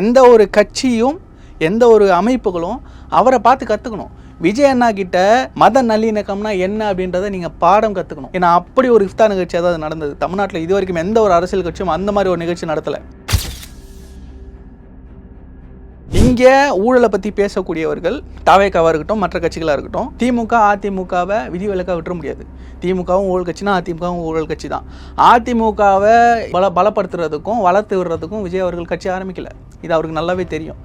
எந்த ஒரு கட்சியும் எந்த ஒரு அமைப்புகளும் அவரை பார்த்து கற்றுக்கணும் விஜய் அண்ணா கிட்ட மத நல்லிணக்கம்னா என்ன அப்படின்றத நீங்கள் பாடம் கற்றுக்கணும் ஏன்னா அப்படி ஒரு இஃப்தார் நிகழ்ச்சி அதாவது நடந்தது. தமிழ்நாட்டில் இது வரைக்கும் எந்த ஒரு அரசியல் கட்சியும் அந்த மாதிரி ஒரு நிகழ்ச்சி நடத்தலை. இங்கே ஊழலை பற்றி பேசக்கூடியவர்கள் தாவேக்காவாக இருக்கட்டும் மற்ற கட்சிகளாக இருக்கட்டும் திமுக அதிமுகவை விதிவிலக்காக விட்டுற முடியாது. திமுகவும் ஊழல் கட்சினா அதிமுகவும் ஊழல் கட்சி தான் அதிமுகவை பல பலப்படுத்துறதுக்கும் வளர்த்து விடுறதுக்கும் விஜய் அவர்கள் கட்சி ஆரம்பிக்கல. இது அவருக்கு நல்லாவே தெரியும்.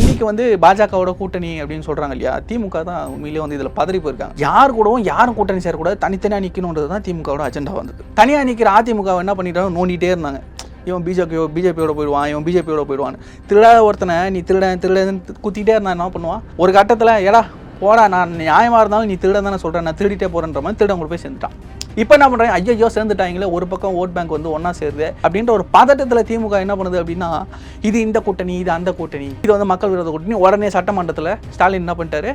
இன்னைக்கு வந்து பாஜகவோட கூட்டணி அப்படின்னு சொல்றாங்க இல்லையா? திமுக தான் உண்மையிலேயே வந்து இதுல பதறி போயிருக்காங்க. யார் கூடவும் யாரும் கூட்டணி சேரக்கூடாது. தனித்தனியா நிக்கணும்ன்றது தான் திமுகவோட அஜெண்டா வந்தது. தனியா நிற்கிற அதிமுக என்ன பண்ணிட்டாங்க? நோண்டிட்டே இருந்தாங்க. இவன் பிஜேபியோ பிஜேபியோட போயிடுவான் இவன் பிஜேபியோட போயிடுவான். திருடாத ஒருத்தனை நீ திருட திருடன்னு குத்திட்டே இருந்தா என்ன பண்ணுவான் ஒரு கட்டத்தில் எடா போடா நான் நியாயமாக இருந்தாலும் நீ திருட தானே சொல்கிறேன் நான் திருடிட்டே போகிறேன்ற மாதிரி திருடன் கூட போய் சேர்ந்துட்டான். இப்போ என்ன பண்ணுறேன் ஐயோ சேர்ந்துட்டாங்களே ஒரு பக்கம் ஓட் பேங்க் வந்து ஒன்றா சேருது அப்படின்ற ஒரு பதட்டத்தில் திமுக என்ன பண்ணுது அப்படின்னா இது இந்த கூட்டணி இது அந்த கூட்டணி இது வந்து மக்கள் விரோத கூட்டணி. உடனே சட்டமன்றத்தில் ஸ்டாலின் என்ன பண்ணிட்டாரு?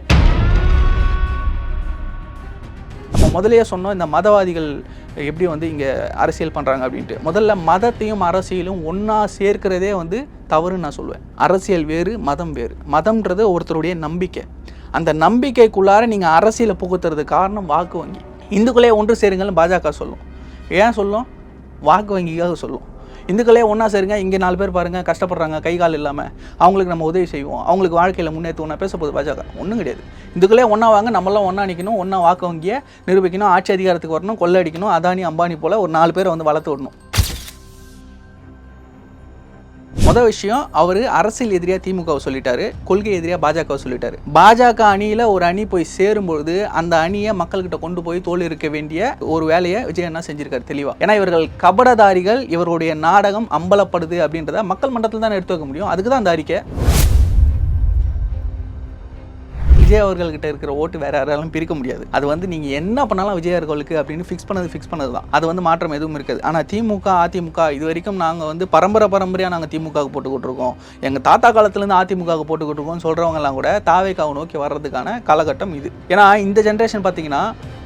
நம்ம முதலே சொன்னோம் இந்த மதவாதிகள் எப்படி வந்து இங்கே அரசியல் பண்ணுறாங்க அப்படின்ட்டு. முதல்ல மதத்தையும் அரசியலும் ஒன்றா சேர்க்கிறதே வந்து தவறுன்னு நான் சொல்லுவேன் அரசியல் வேறு மதம் வேறு. மதம்ன்றது ஒருத்தருடைய நம்பிக்கை. அந்த நம்பிக்கைக்குள்ளார நீங்கள் அரசியலை புகுத்துறது காரணம் வாக்கு வங்கி. இந்துக்களே ஒன்று சேருங்கள்னு பாஜக சொல்லும். ஏன் சொல்லும்? வாக்கு வங்கிக்காக சொல்லும். இந்துக்களே ஒன்றா சேருங்க இங்கே நாலு பேர் பாருங்கள் கஷ்டப்படுறாங்க கை கால் இல்லாமல் அவங்களுக்கு நம்ம உதவி செய்வோம். அவங்களுக்கு வாழ்க்கையில் முன்னேற்றுவோம் பேச போகுது பாஜக. ஒன்றும் கிடையாது. இந்துக்களே ஒன்றா வாங்க நம்மளாம் ஒன்றா நிற்கணும் ஒன்றா வாக்கு வங்கியை நிரூபிக்கணும் ஆட்சி அதிகாரத்துக்கு வரணும் கொள்ளடிக்கணும் அதானி அம்பானி போல் ஒரு நாலு பேரை வந்து வளர்த்து விடணும். முதல் விஷயம் அவர் அரசியல் எதிரியாக திமுகவை சொல்லிட்டாரு கொள்கை எதிரியாக பாஜகவை சொல்லிட்டாரு. பாஜக அணியில் ஒரு அணி போய் சேரும்பொழுது அந்த அணியை மக்கள்கிட்ட கொண்டு போய் தோல் இருக்க வேண்டிய ஒரு வேலையை விஜய் அண்ணா செஞ்சிருக்காரு தெளிவாக ஏன்னா இவர்கள் கபடதாரிகள் இவருடைய நாடகம் அம்பலப்படுது அப்படின்றத மக்கள் மன்றத்தில் தான் எடுத்து வைக்க முடியும். அதுக்கு தான் அந்த அறிக்கை. விஜய் அவர்கள்கிட்ட இருக்கிற ஓட்டு வேற யாராலும் பிரிக்க முடியாது. அது வந்து நீங்க என்ன பண்ணாலும் விஜய் அவர்களுக்கு அப்படின்னு ஃபிக்ஸ் பண்ணது ஃபிக்ஸ் பண்ணது தான் அது வந்து மாற்றம் எதுவும் இருக்காது. ஆனா திமுக அதிமுக இது வரைக்கும் நாங்க வந்து பரம்பரை பரம்பரையா நாங்க திமுக போட்டுக்கிட்டு இருக்கோம் எங்க தாத்தா காலத்துல இருந்து அதிமுகவுக்கு போட்டுக்கிட்டு இருக்கோம் சொல்றவங்க எல்லாம் கூட தாவேக்காவை நோக்கி வர்றதுக்கான காலகட்டம் இது. ஏன்னா இந்த ஜென்ரேஷன் பாத்தீங்கன்னா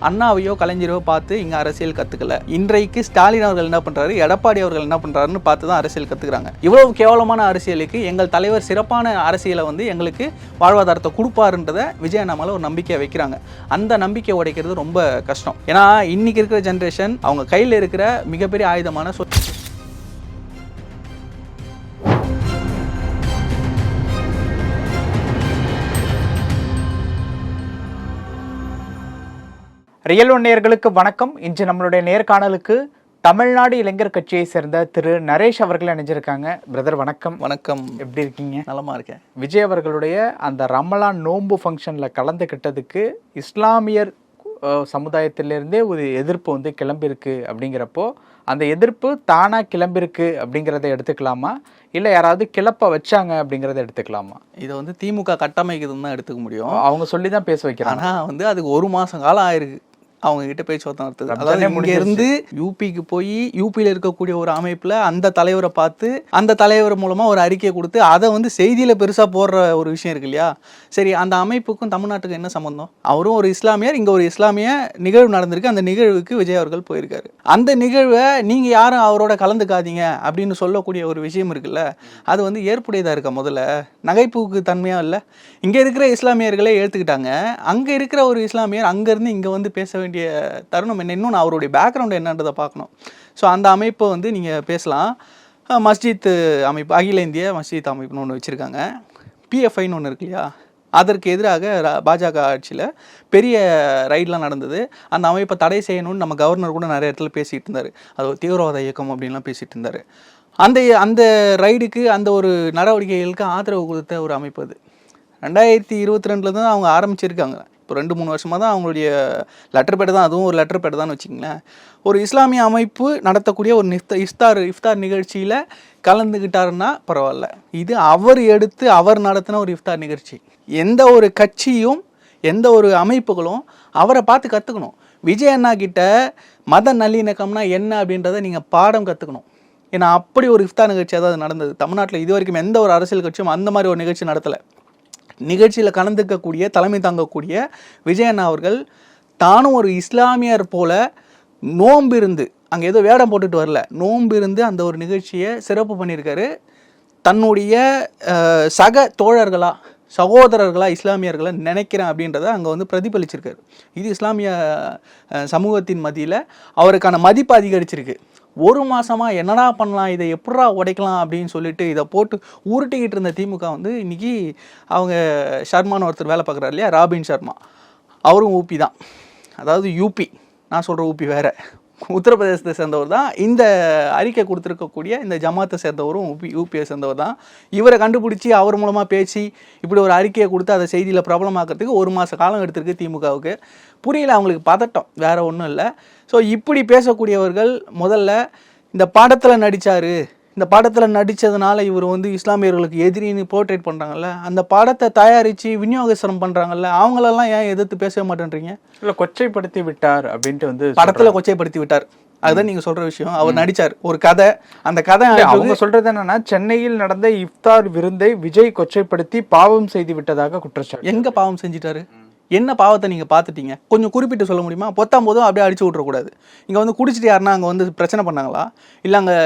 அண்ணாவையோ கலைஞரையோ பார்த்து இங்கே அரசியல் கத்துக்கல. இன்றைக்கு ஸ்டாலின் அவர்கள் என்ன பண்றாரு எடப்பாடி அவர்கள் என்ன பண்றாருன்னு பார்த்து தான் அரசியல் கத்துக்கிறாங்க. இவ்வளவு கேவலமான அரசியலுக்கு எங்கள் தலைவர் சிறப்பான அரசியலை வந்து எங்களுக்கு வாழ்வாதாரத்தை கொடுப்பாருன்றத விஜய் அண்ணாமலை ஒரு நம்பிக்கையை வைக்கிறாங்க. அந்த நம்பிக்கை உடைக்கிறது ரொம்ப கஷ்டம். ஏன்னா இன்னைக்கு இருக்கிற ஜென்ரேஷன் அவங்க கையில் இருக்கிற மிகப்பெரிய ஆயுதமான சொத்து ரியல் ஒன் நேயர்களுக்கு வணக்கம். இன்று நம்மளுடைய நேர்காணலுக்கு தமிழ்நாடு இளைஞர் கட்சியை சேர்ந்த திரு நரேஷ் அவர்கள் இணைஞ்சிருக்காங்க. பிரதர் வணக்கம். வணக்கம். எப்படி இருக்கீங்க? நலமா இருக்கேன். விஜய் அவர்களுடைய அந்த ரமலான் நோன்பு ஃபங்க்ஷனில் கலந்துக்கிட்டதுக்கு இஸ்லாமியர் சமுதாயத்திலிருந்தே ஒரு எதிர்ப்பு வந்து கிளம்பியிருக்கு அப்படிங்கிறப்போ அந்த எதிர்ப்பு தானாக கிளம்பியிருக்கு அப்படிங்கிறத எடுத்துக்கலாமா? இல்லை யாராவது கிளப்ப வச்சாங்க அப்படிங்கிறத எடுத்துக்கலாமா? இதை வந்து திமுக கட்டமைக்குதுன்னு தான் எடுத்துக்க முடியும். அவங்க சொல்லி தான் பேச வைக்கிறாங்க. ஆனா வந்து அதுக்கு ஒரு மாசம் காலம் ஆயிருக்கு. அவங்க கிட்ட பேச்சுவார்த்தை நடத்துது. அதாவது இங்க. இருந்து யூபிக்கு போய் யூபியில் இருக்கக்கூடிய ஒரு அமைப்புல அந்த தலைவரை பார்த்து அந்த தலைவர் மூலமா ஒரு அறிக்கையை கொடுத்து அதை வந்து செய்தியில பெருசா போடுற ஒரு விஷயம் இருக்கு இல்லையா? சரி அந்த அமைப்புக்கும் தமிழ்நாட்டுக்கும் என்ன சம்பந்தம்? அவரும் ஒரு இஸ்லாமியர் இங்க ஒரு இஸ்லாமிய நிகழ்வு நடந்திருக்கு. அந்த நிகழ்வுக்கு விஜய் அவர்கள் போயிருக்காரு. அந்த நிகழ்வை நீங்க யாரும் அவரோட கலந்துக்காதீங்க அப்படின்னு சொல்லக்கூடிய ஒரு விஷயம் இருக்குல்ல? அது வந்து ஏற்புடையதா இருக்க முதல்ல? நகைப்புக்கு தன்மையா இல்லை? இங்க இருக்கிற இஸ்லாமியர்களே ஏத்துக்கிட்டாங்க. அங்க இருக்கிற ஒரு இஸ்லாமியர் அங்க இருந்து இங்க வந்து பேச வேண்டிய தருணம் என்ன இன்னும் நான் அவருடைய பேக்ரவுண்ட் என்னன்றதை பார்க்கணும். ஸோ அந்த அமைப்பை வந்து நீங்கள் பேசலாம். மஸ்ஜித் அமைப்பு அகில இந்திய மஸ்ஜித் அமைப்புன்னு ஒன்று வச்சுருக்காங்க. பிஎஃப்ஐன்னு ஒன்று இருக்கு இல்லையா? அதற்கு எதிராக பாஜக ஆட்சியில் பெரிய ரைட்லாம் நடந்தது. அந்த அமைப்பை தடை செய்யணும்னு நம்ம கவர்னர் கூட நிறைய இடத்துல பேசிகிட்டு இருந்தார். அது ஒரு தீவிரவாத இயக்கம் அப்படின்லாம் பேசிகிட்டு இருந்தார். அந்த அந்த ரைடுக்கு அந்த ஒரு நடவடிக்கைகளுக்கு ஆதரவு கொடுத்த ஒரு அமைப்பு அது. ரெண்டாயிரத்தி இருபத்தி ரெண்டில் தான் அவங்க ஆரம்பிச்சிருக்காங்க. இப்போ ரெண்டு மூணு வருஷமாக தான் அவங்களுடைய லெட்டர் பேட் தான் அதுவும் ஒரு லெட்டர் பேட் தான் வச்சுங்களேன் ஒரு இஸ்லாமிய அமைப்பு நடத்தக்கூடிய ஒரு நிஃப்த இஃப்தார் இஃப்தார் நிகழ்ச்சியில் கலந்துக்கிட்டாருன்னா பரவாயில்ல. இது அவர் எடுத்து அவர் நடத்தின ஒரு இஃப்தார் நிகழ்ச்சி. எந்த ஒரு கட்சியும் எந்த ஒரு அமைப்புகளும் அவரை பார்த்து கற்றுக்கணும் விஜய் அண்ணா கிட்ட மத நல்லிணக்கம்னா என்ன அப்படின்றத நீங்கள் பாடம் கற்றுக்கணும் ஏன்னா அப்படி ஒரு இஃப்தார் நிகழ்ச்சி அதாவது நடந்தது. தமிழ்நாட்டில் இது வரைக்கும் எந்த ஒரு அரசியல் கட்சியும் அந்த மாதிரி ஒரு நிகழ்ச்சி நடத்தலை. நிகழ்ச்சியில் கலந்துக்கக்கூடிய தலைமை தாங்கக்கூடிய விஜயண்ணா அவர்கள் தானும் ஒரு இஸ்லாமியர் போல நோம்பிருந்து அங்கே ஏதோ வேடம் போட்டுட்டு வரல நோம்பிருந்து அந்த ஒரு நிகழ்ச்சியை சிறப்பு பண்ணியிருக்காரு. தன்னுடைய சக தோழர்களாக சகோதரர்களாக இஸ்லாமியர்களை நினைக்கிறேன் அப்படின்றத அங்கே வந்து பிரதிபலிச்சிருக்காரு. இது இஸ்லாமிய சமூகத்தின் மத்தியில் அவருக்கான மதிப்பு அதிகரிச்சிருக்கு. ஒரு மாதமாக என்னடா பண்ணலாம் இதை எப்படா உடைக்கலாம் அப்படின்னு சொல்லிட்டு இதை போட்டு உருட்டிக்கிட்டு இருந்த திமுக வந்து இன்றைக்கி அவங்க ஷர்மான்னு ஒருத்தர் வேலை பார்க்குறாரு இல்லையா ராபின் சர்மா அவரும் ஊபி தான். அதாவது யூபி நான் சொல்கிற ஊபி வேறு. உத்தரப்பிரதேசத்தை சேர்ந்தவர் தான். இந்த அறிக்கை கொடுத்துருக்கக்கூடிய இந்த ஜமாத்தை சேர்ந்தவரும் யூபி யூபியை சேர்ந்தவர் தான். இவரை கண்டுபிடிச்சி அவர் மூலமாக பேசி இப்படி ஒரு அறிக்கையை கொடுத்து அதை செய்தியில் பிரபலமாக்கிறதுக்கு ஒரு மாத காலம் எடுத்திருக்கு திமுகவுக்கு. புரியல அவங்களுக்கு பதட்டம். வேறு ஒன்றும் இல்லை. ஸோ இப்படி பேசக்கூடியவர்கள் முதல்ல இந்த படத்தில் நடித்தார் இந்த படத்தில் நடித்ததுனால இவர் வந்து இஸ்லாமியர்களுக்கு எதிரின்னு போர்ட்ரேட் பண்ணுறாங்கல்ல அந்த படத்தை தயாரித்து விநியோகஸ்தரம் பண்ணுறாங்கல்ல அவங்களெல்லாம் ஏன் எதிர்த்து பேசவே மாட்டேன்றீங்க? இல்ல கொச்சைப்படுத்தி விட்டார் அப்படின்ட்டு வந்து படத்துல கொச்சைப்படுத்தி விட்டார். அதுதான் நீங்க சொல்ற விஷயம். அவர் நடிச்சார். ஒரு கதை அந்த கதை அவங்க சொல்றது என்னன்னா சென்னையில் நடந்த இஃப்தார் விருந்தை விஜய் கொச்சைப்படுத்தி பாவம் செய்து விட்டதாக குற்றச்சாட்டு. எங்க பாவம் செஞ்சிட்டாரு? என்ன பாவத்தை நீங்கள் பார்த்துட்டீங்க? கொஞ்சம் குறிப்பிட்டு சொல்ல முடியுமா? பொத்தாம் போதும் அப்படியே அடிச்சு விட்றக்கூடாது இங்கே வந்து குடிச்சிட்டு யாருன்னா அங்கே வந்து பிரச்சனை பண்ணாங்களா? இல்லை அங்கே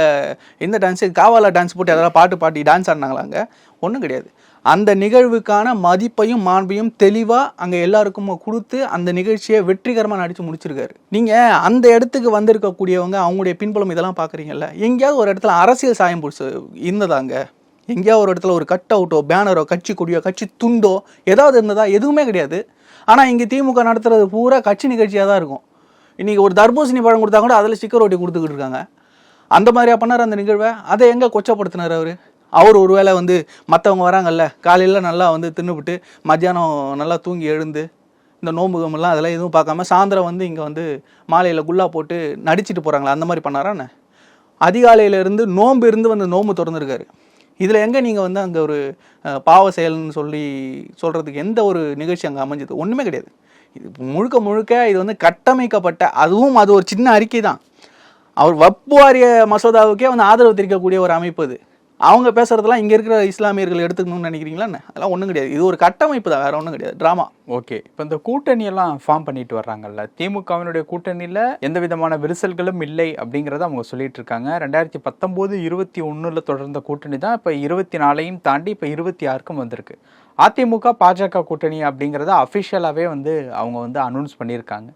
எந்த டான்ஸு காவாலா டான்ஸ் போட்டு அதெல்லாம் பாட்டு பாடி டான்ஸ் ஆடினாங்களா அங்கே? ஒன்றும் கிடையாது. அந்த நிகழ்வுக்கான மதிப்பையும் மாண்பையும் தெளிவாக அங்கே எல்லாருக்கும் கொடுத்து அந்த நிகழ்ச்சியை வெற்றிகரமாக நடித்து முடிச்சிருக்காரு. நீங்கள் அந்த இடத்துக்கு வந்திருக்கக்கூடியவங்க அவங்களுடைய பின்புலம் இதெல்லாம் பார்க்குறீங்கல்ல? எங்கேயாவது ஒரு இடத்துல அரசியல் சாயம் பிடிச்சி இருந்ததாங்க எங்கேயாவது ஒரு இடத்துல ஒரு கட் அவுட்டோ பேனரோ கட்சி கொடியோ கட்சி துண்டோ ஏதாவது இருந்ததா? எதுவுமே கிடையாது. ஆனால் இங்கே திமுக நடத்துறது பூரா கட்சி நிகழ்ச்சியாக தான் இருக்கும். இன்றைக்கி ஒரு தர்பூசணி பழம் கொடுத்தா கூட அதில் ஸ்டிக்கர் ஓட்டி கொடுத்துக்கிட்டு இருக்காங்க. அந்த மாதிரியா பண்ணார் அந்த நிகழ்வை. அதை எங்கே கொச்சப்படுத்தினார் அவர்? அவர் ஒருவேளை வந்து மற்றவங்க வராங்கல்ல காலையில் நல்லா வந்து தின்னுபிட்டு மத்தியானம் நல்லா தூங்கி எழுந்து இந்த நோம்புகமெல்லாம் அதெல்லாம் எதுவும் பார்க்காம சாயந்தரம் வந்து இங்கே வந்து மாலையில் குல்லா போட்டு நடிச்சிட்டு போகிறாங்களா அந்த மாதிரி பண்ணாரா என்ன? அதிகாலையில இருந்து நோன்பு இருந்து வந்து நோம்பு திறந்துருக்காரு. இதில் எங்கே நீங்கள் வந்து அங்கே ஒரு பாவ செயல்னு சொல்லி சொல்கிறதுக்கு எந்த ஒரு நிகழ்ச்சி அங்கே அமைஞ்சது? ஒன்றுமே கிடையாது. இது முழுக்க முழுக்க இது வந்து கட்டமைக்கப்பட்ட அதுவும் அது ஒரு சின்ன அறிக்கை தான். அவர் வப்பு வாரிய மசோதாவுக்கே வந்து ஆதரவு தெரிவிக்கக்கூடிய ஒரு அமைப்பு அது. அவங்க பேசுறதெல்லாம் இங்கே இருக்கிற இஸ்லாமியர்கள் எடுத்துக்கணும்னு நினைக்கிறீங்களா அதெல்லாம் ஒன்றும் கிடையாது. இது ஒரு கட்டமைப்பு தான் வேற ஒன்றும் கிடையாது. ட்ராமா ஓகே இப்போ இந்த கூட்டணி எல்லாம் ஃபார்ம் பண்ணிட்டு வர்றாங்கல்ல திமுகவினுடைய கூட்டணியில் எந்த விதமான விரிசல்களும் இல்லை அப்படிங்கிறத அவங்க சொல்லிட்டு இருக்காங்க. ரெண்டாயிரத்தி பத்தொம்போது இருபத்தி ஒன்றில் தொடர்ந்த கூட்டணி தான் இப்போ இருபத்தி நாலையும் தாண்டி இப்போ இருபத்தி ஆறுக்கும் வந்திருக்கு. அதிமுக பாஜக கூட்டணி அப்படிங்கிறத அஃபிஷியலாகவே வந்து அவங்க வந்து அனௌன்ஸ் பண்ணியிருக்காங்க.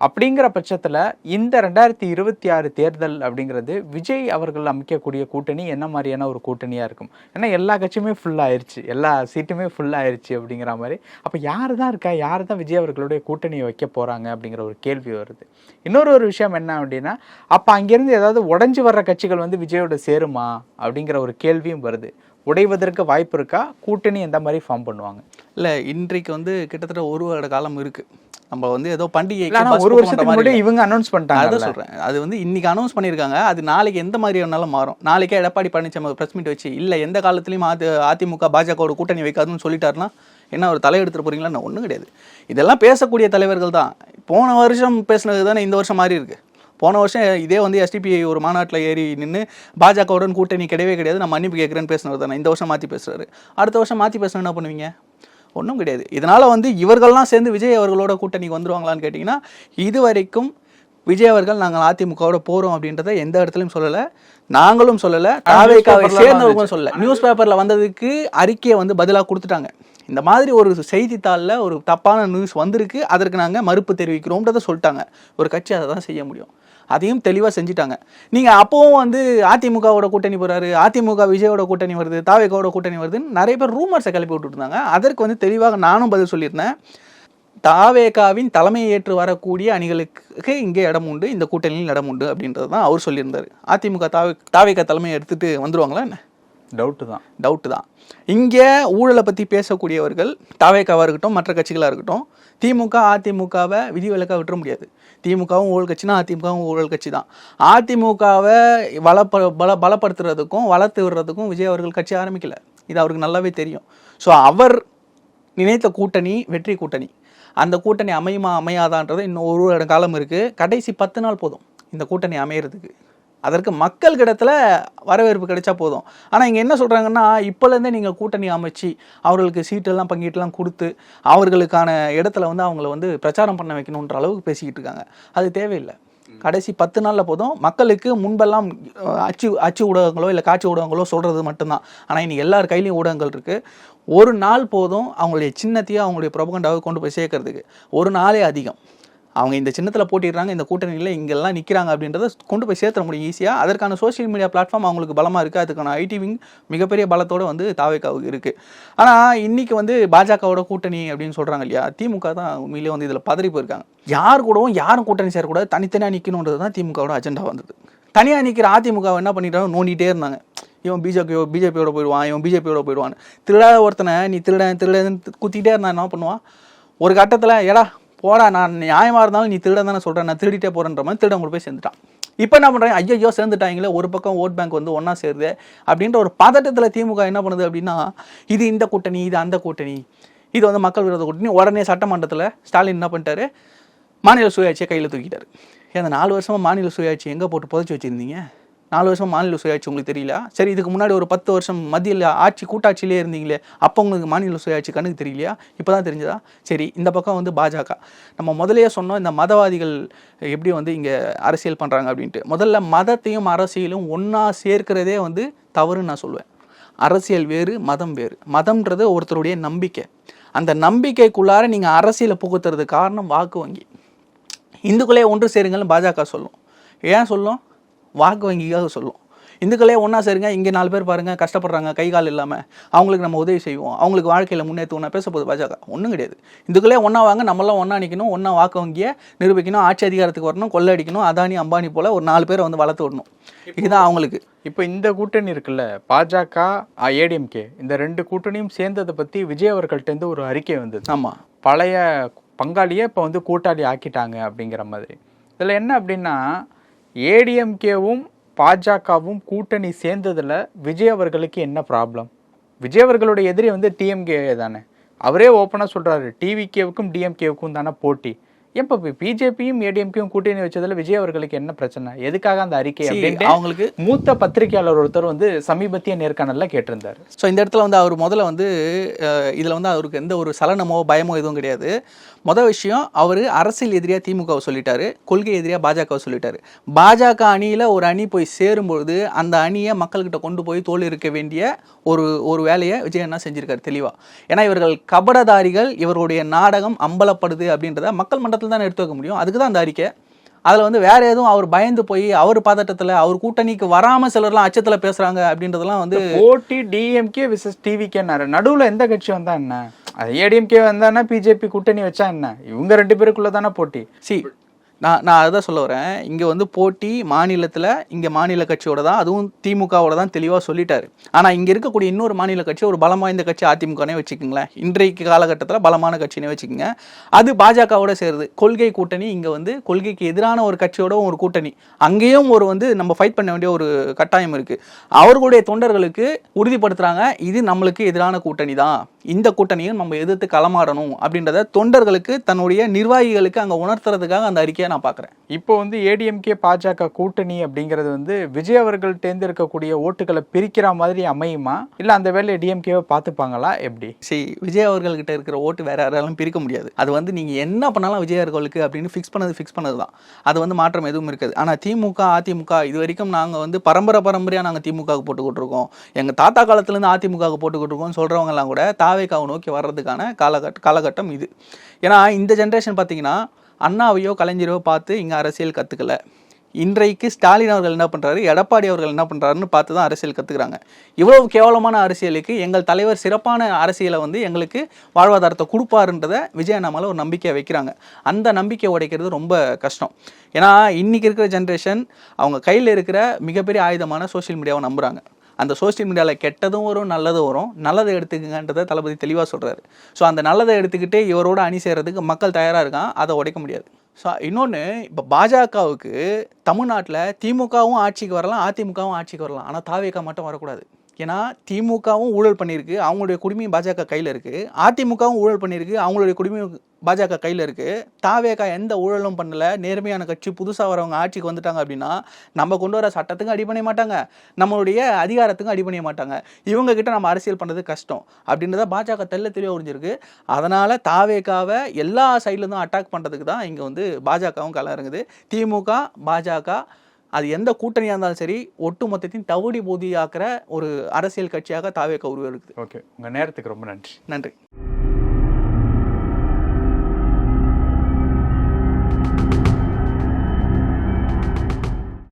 அப்படிங்கிற பட்சத்தில் இந்த ரெண்டாயிரத்தி இருபத்தி ஆறு தேர்தல் அப்படிங்கிறது விஜய் அவர்கள் அமைக்கக்கூடிய கூட்டணி என்ன மாதிரியான ஒரு கூட்டணியாக இருக்கும்? ஏன்னா எல்லா கட்சியுமே ஃபுல் ஆயிருச்சு. எல்லா சீட்டுமே ஃபுல் ஆயிருச்சு அப்படிங்கிற மாதிரி. அப்போ யார் தான் இருக்கா? யார் தான் விஜய் அவர்களுடைய கூட்டணியை வைக்க போகிறாங்க அப்படிங்கிற ஒரு கேள்வி வருது. இன்னொரு ஒரு விஷயம் என்ன அப்படின்னா அப்போ அங்கேருந்து ஏதாவது உடஞ்சி வர்ற கட்சிகள் வந்து விஜயோட சேருமா அப்படிங்கிற ஒரு கேள்வியும் வருது. உடைவதற்கு வாய்ப்பு இருக்கா? கூட்டணி எந்த மாதிரி ஃபார்ம் பண்ணுவாங்க? இல்லை இன்றைக்கு வந்து கிட்டத்தட்ட ஒரு வருட காலம் இருக்கு. நம்ம வந்து ஏதோ பண்டிகை ஒரு வருஷத்துக்கு முன்னாடி இவங்க அனௌன்ஸ் பண்ணிட்டாங்க அதான் சொல்றேன். அது வந்து இன்னைக்கு அனௌன்ஸ் பண்ணியிருக்காங்க. அது நாளைக்கு எந்த மாதிரி வேணாலும் மாறும். நாளைக்கே எடப்பாடி பழனிசாமி பிரஸ் மீட் வச்சு இல்ல எந்த காலத்துலயும் அதி அதிமுக பாஜகவோட கூட்டணி வைக்காதுன்னு சொல்லிட்டாருன்னா என்ன ஒரு தலை எடுத்துட்டு போறீங்களா? ஒன்றும் கிடையாது. இதெல்லாம் பேசக்கூடிய தலைவர்கள் தான். போன வருஷம் பேசுனது தானே இந்த வருஷம் மாறி இருக்கு. போன வருஷம் இதே வந்து எஸ்டிபிஐ ஒரு மாநாட்டில் ஏறி நின்று பாஜகவுடன் கூட்டணி கிடையவே கிடையாது. நான் மன்னிப்பு கேட்குறேன்னு பேசுனவர் தானே. இந்த வருஷம் மாற்றி பேசுறாரு. அடுத்த வருஷம் மாற்றி பேசணும் என்ன பண்ணுவீங்க? ஒன்றும் கிடையாது. இதனால வந்து இவர்கள்லாம் சேர்ந்து விஜய் அவர்களோட கூட்டணிக்கு வந்துருவாங்களான்னு கேட்டிங்கன்னா இது வரைக்கும் விஜய் அவர்கள் நாங்கள் அதிமுகவோட போறோம் அப்படின்றத எந்த இடத்துலையும் சொல்லலை. நாங்களும் சொல்லலை. தாவேக்காவை சேர்ந்தவங்களும் சொல்லல. நியூஸ் பேப்பரில் வந்ததுக்கு அறிக்கையை வந்து பதிலாக கொடுத்துட்டாங்க. இந்த மாதிரி ஒரு செய்தித்தாளில் ஒரு தப்பான நியூஸ் வந்திருக்கு. அதற்கு நாங்கள் மறுப்பு தெரிவிக்கிறோம்ன்றதை சொல்லிட்டாங்க. ஒரு கட்சி அதை தான் செய்ய முடியும். அதையும் தெளிவாக செஞ்சுட்டாங்க. நீங்கள் அப்போவும் வந்து அதிமுகவோட கூட்டணி போகிறாரு அதிமுக விஜயோட கூட்டணி வருது தாவேகாவோட கூட்டணி வருதுன்னு நிறைய பேர் ரூமர்ஸை கிளப்பி விட்டுருந்தாங்க அதற்கு வந்து தெளிவாக நானும் பதில் சொல்லியிருந்தேன். தாவேகாவின் தலைமையை ஏற்று வரக்கூடிய அணிகளுக்கு இங்கே இடம் உண்டு இந்த கூட்டணியில் இடம் உண்டு அப்படின்றது தான் அவர் சொல்லியிருந்தார். அதிமுக தாவே தாவேகா தலைமையை எடுத்துகிட்டு வந்துடுவாங்களா என்ன? டவுட்டு தான். டவுட்டு தான். இங்கே ஊழலை பற்றி பேசக்கூடியவர்கள் தாவேக்காவாக இருக்கட்டும் மற்ற கட்சிகளாக இருக்கட்டும் திமுக அதிமுகவை விதிவிலக்காக விட்டுற முடியாது. திமுகவும் ஊழல் கட்சினா அதிமுகவும் ஊழல் கட்சி தான். அதிமுகவை வளப்ப பல பலப்படுத்துறதுக்கும் வளர்த்து விடுறதுக்கும் விஜய் அவர்கள் கட்சி ஆரம்பிக்கல. இது அவருக்கு நல்லாவே தெரியும். ஸோ அவர் நினைத்த கூட்டணி வெற்றி கூட்டணி. அந்த கூட்டணி அமையுமா அமையாதான்றது இன்னும் ஒரு காலம் இருக்குது கடைசி பத்து நாள் போதும் இந்த கூட்டணி அமையிறதுக்கு. அதற்கு மக்கள் கிடத்துல வரவேற்பு கிடைச்சா போதும். ஆனால் இங்கே என்ன சொல்கிறாங்கன்னா இப்போலேருந்தே நீங்கள் கூட்டணி அமைச்சு அவர்களுக்கு சீட்டெல்லாம் பங்கீட்டெல்லாம் கொடுத்து அவர்களுக்கான இடத்துல வந்து அவங்கள வந்து பிரச்சாரம் பண்ண வைக்கணுன்ற அளவுக்கு பேசிக்கிட்டு இருக்காங்க. அது தேவையில்லை. கடைசி பத்து நாளில் போதும் மக்களுக்கு முன்பெல்லாம் அச்சு அச்சு ஊடகங்களோ இல்லை காட்சி ஊடகங்களோ சொல்கிறது மட்டும்தான். ஆனால் இன்னைக்கு எல்லார் கையிலையும் ஊடகங்கள் இருக்குது ஒரு நாள் போதும் அவங்களுடைய சின்னத்தையும் அவங்களுடைய ப்ரொபகண்டாவை கொண்டு போய் சேர்க்கறதுக்கு. ஒரு நாளே அதிகம். அவங்க இந்த சின்னத்தில் போட்டிடுறாங்க இந்த கூட்டணியில் இங்கெல்லாம் நிற்கிறாங்க அப்படின்றத கொண்டு போய் சேர்த்துற முடியும் ஈஸியாக அதற்கான சோஷியல் மீடியா பிளாட்ஃபார்ம் அவங்களுக்கு பலமாக இருக்குது அதுக்கான ஐடி விங் மிகப்பெரிய பலத்தோடு வந்து தாவேக்காவுக்கு இருக்குது ஆனால் இன்றைக்கி வந்து பாஜகவோட கூட்டணி அப்படின்னு சொல்கிறாங்க இல்லையா திமுக தான் உண்மையிலே வந்து இதில் பதறி போயிருக்காங்க. யார் கூடவும் யாரும் கூட்டணி சேரக்கூடாது. தனித்தனியாக நிற்கணுன்றது தான் திமுகவோட அஜெண்டா வந்தது. தனியாக நிற்கிற அதிமுக என்ன பண்ணிட்டாங்க? நோண்டிகிட்டே இருந்தாங்க. இவன் பிஜேபியோ பிஜேபியோட போயிடுவான் இவன் பிஜேபியோட போயிடுவான் திருடாத ஒருத்தனை நீ திருடன் திருடன் குத்திட்டே இருந்தான் என்ன பண்ணுவான்? ஒரு கட்டத்தில் எடா போடா நான் நியாயமாக இருந்தாலும் நீ திருடன் தானே சொல்கிறேன் நான் திருடிட்டே போகிறேன்ற மாதிரி திருடன் கொண்டு போய் சேர்ந்துட்டான். இப்போ என்ன பண்ணுறாங்க ஐயோ சேர்ந்துட்டாங்களே ஒரு பக்கம் ஓட் பேங்க் வந்து ஒன்றா சேருது அப்படின்ற ஒரு பதட்டத்தில் திமுக என்ன பண்ணுது அப்படின்னா இது இந்த கூட்டணி இது அந்த கூட்டணி இது வந்து மக்கள் விரோத கூட்டணி. உடனே சட்டமன்றத்தில் ஸ்டாலின் என்ன பண்ணிட்டாரு? மாநில சுயாட்சியை கையில் தூக்கிட்டார். ஏன் நாலு வருஷமாக மாநில சுயாட்சி எங்கே போட்டு புதைச்சி வச்சுருந்தீங்க? நாலு வருஷம் மாநில சுயாட்சி உங்களுக்கு தெரியல? சரி இதுக்கு முன்னாடி ஒரு பத்து வருஷம் மத்தியில் ஆட்சி கூட்டாட்சியிலே இருந்தீங்களே அப்போ உங்களுக்கு மாநில சுயாட்சி கண்ணுக்கு தெரியலையா? இப்போ தான் தெரிஞ்சதா? சரி இந்த பக்கம் வந்து பாஜக. நம்ம முதல்லயே சொன்னோம் இந்த மதவாதிகள் எப்படி வந்து இங்கே அரசியல் பண்ணுறாங்க அப்படின்ட்டு. முதல்ல மதத்தையும் அரசியலும் ஒன்றா சேர்க்கிறதே வந்து தவறுன்னு நான் சொல்லுவேன். அரசியல் வேறு மதம் வேறு. மதம்ன்றது ஒருத்தருடைய நம்பிக்கை. அந்த நம்பிக்கைக்குள்ளார நீங்கள் அரசியலை புகுத்துறதுக்கு காரணம் வாக்கு வங்கி. இந்துக்களே ஒன்று சேருங்கள்னு பாஜக சொல்லும். ஏன் சொல்லும்? வாக்கு வங்கிக்காக சொல்லும் இந்துக்களே ஒன்றா சேருங்க இங்கே நாலு பேர் பாருங்கள் கஷ்டப்படுறாங்க கை கால் இல்லாமல் அவங்களுக்கு நம்ம உதவி செய்வோம். அவங்களுக்கு வாழ்க்கையில் முன்னேற்றுவோம் பேச போகுது பாஜக. ஒன்றும் கிடையாது. இந்துக்களே ஒன்றா வாங்க நம்மளாம் ஒன்றா நிற்கணும் ஒன்றா வாக்கு வங்கியை நிரூபிக்கணும் ஆட்சி அதிகாரத்துக்கு வரணும் கொள்ளடிக்கணும் அதானி அம்பானி போல் ஒரு நாலு பேரை வந்து வளர்த்து விடணும். இதுதான் அவங்களுக்கு. இப்போ இந்த கூட்டணி இருக்குல்ல பாஜக ஏடிஎம்கே இந்த ரெண்டு கூட்டணியும் சேர்ந்ததை பற்றி விஜய் அவர்கள்ட்டேருந்து ஒரு அறிக்கை வந்தது. ஆமாம் பழைய பங்காளியை இப்போ வந்து கூட்டாளி ஆக்கிட்டாங்க அப்படிங்கிற மாதிரி. இதில் என்ன அப்படின்னா ஏடிஎம்கேவும் பாஜகவும் கூட்டணி சேர்ந்ததில் விஜய் அவர்களுக்கு என்ன ப்ராப்ளம் விஜய் அவர்களுடைய எதிரி வந்து டிஎம்கே தானே. அவரே ஓப்பனாக சொல்கிறாரு டிவிகேவுக்கும் டிஎம்கேவுக்கும் தானே போட்டி. இப்போ பிஜேபியும் ஏடிஎம்கேயும் கூட்டணி வச்சதுல விஜய் அவர்களுக்கு என்ன பிரச்சனை? எதுக்காக அந்த அறிக்கை See, அப்படின்ட்டு அவங்களுக்கு மூத்த பத்திரிகையாளர் ஒருத்தர் வந்து சமீபத்திய நேர்காணல்ல கேட்டிருந்தாரு. ஸோ இந்த இடத்துல வந்து அவர் முதல்ல வந்து இதில் வந்து அவருக்கு எந்த ஒரு சலனமோ பயமோ எதுவும் கிடையாது. மொதல் விஷயம் அவர் அரசியல் எதிரியாக திமுகவை சொல்லிட்டாரு கொள்கை எதிரியாக பாஜகவை சொல்லிட்டாரு. பாஜக அணியில் ஒரு அணி போய் சேரும்பொழுது அந்த அணியை மக்கள்கிட்ட கொண்டு போய் தோல் இருக்க வேண்டிய ஒரு ஒரு வேலையை விஜய் அண்ணா செஞ்சிருக்காரு தெளிவாக ஏன்னா இவர்கள் கபடதாரிகள் இவருடைய நாடகம் அம்பலப்படுது அப்படின்றத மக்கள் மன்றத்தில் தானே எடுத்து வைக்க முடியும்? அதுக்கு தான் அந்த அறிக்கை. அதில் வந்து வேற எதுவும் அவர் பயந்து போய் அவர் பதட்டத்தில் அவர் கூட்டணிக்கு வராமல் சிலர்லாம் அச்சத்தில் பேசுகிறாங்க அப்படின்றதெல்லாம் வந்து போட்டி டிஎம்கே விசஸ் டிவிகே நடுவில் எந்த கட்சி வந்தால் என்ன? ஏடிஎம்கே வந்தானா பிஜேபி கூட்டணி வச்சா என்ன? இவங்க ரெண்டு பேருக்குள்ள தானே போட்டி. சி நான் நான் அதுதான் சொல்ல வரேன். இங்கே வந்து போட்டி மாநிலத்தில் இங்கே மாநில கட்சியோட தான் அதுவும் திமுகவோட தான் தெளிவாக சொல்லிட்டாரு. ஆனால் இங்கே இருக்கக்கூடிய இன்னொரு மாநில கட்சி ஒரு பலம் வாய்ந்த கட்சி அதிமுகனே வச்சுக்கோங்களேன். இன்றைக்கு காலகட்டத்தில் பலமான கட்சினே வச்சுக்கோங்க. அது பாஜகவோட சேருது. கொள்கை கூட்டணி இங்கே வந்து கொள்கைக்கு எதிரான ஒரு கட்சியோட ஒரு கூட்டணி. அங்கேயும் ஒரு வந்து நம்ம ஃபைட் பண்ண வேண்டிய ஒரு கட்டாயம் இருக்குது அவர்களுடைய தொண்டர்களுக்கு உறுதிப்படுத்துகிறாங்க இது நம்மளுக்கு எதிரான கூட்டணி தான். இந்த கூட்டணியும் நம்ம எதிர்த்து களமாடணும் அப்படின்றத தொண்டர்களுக்கு தன்னுடைய நிர்வாகிகளுக்கு அங்கே உணர்த்துறதுக்காக அந்த அறிக்கையை நான் பார்க்குறேன் இப்போ வந்து ஏடிஎம்கே பாஜக கூட்டணி அப்படிங்கிறது வந்து விஜய் அவர்கள் தேர்ந்தெடுக்கக்கூடிய ஓட்டுகளை பிரிக்கிற மாதிரி அமையுமா? இல்ல அந்த வேலையை டிஎம்கேவை பார்த்துப்பாங்களா? எப்படி? சரி விஜய் அவர்கள்கிட்ட இருக்கிற ஓட்டு வேற யாராலும் பிரிக்க முடியாது. அது வந்து நீங்கள் என்ன பண்ணாலும் விஜய் அவர்களுக்கு அப்படின்னு ஃபிக்ஸ் பண்ணது ஃபிக்ஸ் பண்ணது தான் அது வந்து மாற்றம் எதுவும் இருக்காது. ஆனால் திமுக அதிமுக இது வரைக்கும் நாங்கள் வந்து பரம்பரை பரம்பரையாக நாங்கள் திமுகவுக்கு போட்டுக்கிட்டு இருக்கோம். எங்கள் தாத்தா காலத்துலேருந்து அதிமுகவுக்கு போட்டுக்கிட்டு இருக்கோம் சொல்கிறவங்கலாம் கூட தாவேக்காவை நோக்கி வர்றதுக்கான காலகட்ட காலகட்டம் இது. ஏன்னா இந்த ஜென்ரேஷன் பார்த்தீங்கன்னா அண்ணாவையோ கலைஞரையோ பார்த்து இங்கே அரசியல் கற்றுக்கல இன்றைக்கு ஸ்டாலின் அவர்கள் என்ன பண்ணுறாரு எடப்பாடி அவர்கள் என்ன பண்ணுறாருன்னு பார்த்து தான் அரசியல் கற்றுக்குறாங்க இவ்வளவு கேவலமான அரசியலுக்கு எங்கள் தலைவர் சிறப்பான அரசியலை வந்து எங்களுக்கு வாழ்வாதாரத்தை கொடுப்பாருன்றதை விஜய் அண்ணாமலை ஒரு நம்பிக்கையை வைக்கிறாங்க. அந்த நம்பிக்கை உடைக்கிறது ரொம்ப கஷ்டம். ஏன்னா இன்றைக்கி இருக்கிற ஜென்ரேஷன் அவங்க கையில் இருக்கிற மிகப்பெரிய ஆயுதமான சோஷியல் மீடியாவை நம்புகிறாங்க அந்த சோஷியல் மீடியாவில் கெட்டதும் வரும் நல்லதும் வரும். நல்லதை எடுத்துக்கங்கன்றதை தளபதி தெளிவாக சொல்கிறாரு ஸோ அந்த நல்லதை எடுத்துக்கிட்டு இவரோட அணி செய்கிறதுக்கு மக்கள் தயாராக இருக்கான் அதை உடைக்க முடியாது. ஸோ இன்னொன்று இப்போ பாஜகவுக்கு தமிழ்நாட்டில் திமுகவும் ஆட்சிக்கு வரலாம் அதிமுகவும் ஆட்சிக்கு வரலாம். ஆனால் தாவேக்கா மட்டும் வரக்கூடாது. ஏன்னா திமுகவும் ஊழல் பண்ணியிருக்கு. அவங்களுடைய குடிமையும் பாஜக கையில் இருக்குது அதிமுகவும் ஊழல் பண்ணியிருக்கு. அவங்களுடைய குடிமையும் பாஜக கையில் இருக்குது தாவேகா எந்த ஊழலும் பண்ணல. நேர்மையான கட்சி புதுசாக வரவங்க ஆட்சிக்கு வந்துட்டாங்க அப்படின்னா நம்ம கொண்டு வர சட்டத்துக்கும் அடிபணிய மாட்டாங்க. நம்மளுடைய அதிகாரத்துக்கும் அடிபணிய மாட்டாங்க. இவங்க கிட்ட நம்ம அரசியல் பண்ணுறது கஷ்டம் அப்படின்றத பாஜக தெல்ல தெளிவாக உறிஞ்சிருக்கு. அதனால் தாவேகாவை எல்லா சைட்லேருந்தும் அட்டாக் பண்ணுறதுக்கு தான் இங்கே வந்து பாஜகவும் களம் இறங்குது. திமுக பாஜக அது எந்த கூட்டணியாக இருந்தாலும் சரி ஒட்டு மொத்தத்தையும் தவிடி போதியாக்குற ஒரு அரசியல் கட்சியாக தாவேக்கா உருவெடுக்குது. ஓகே. உங்கள் நேரத்துக்கு ரொம்ப நன்றி. நன்றி.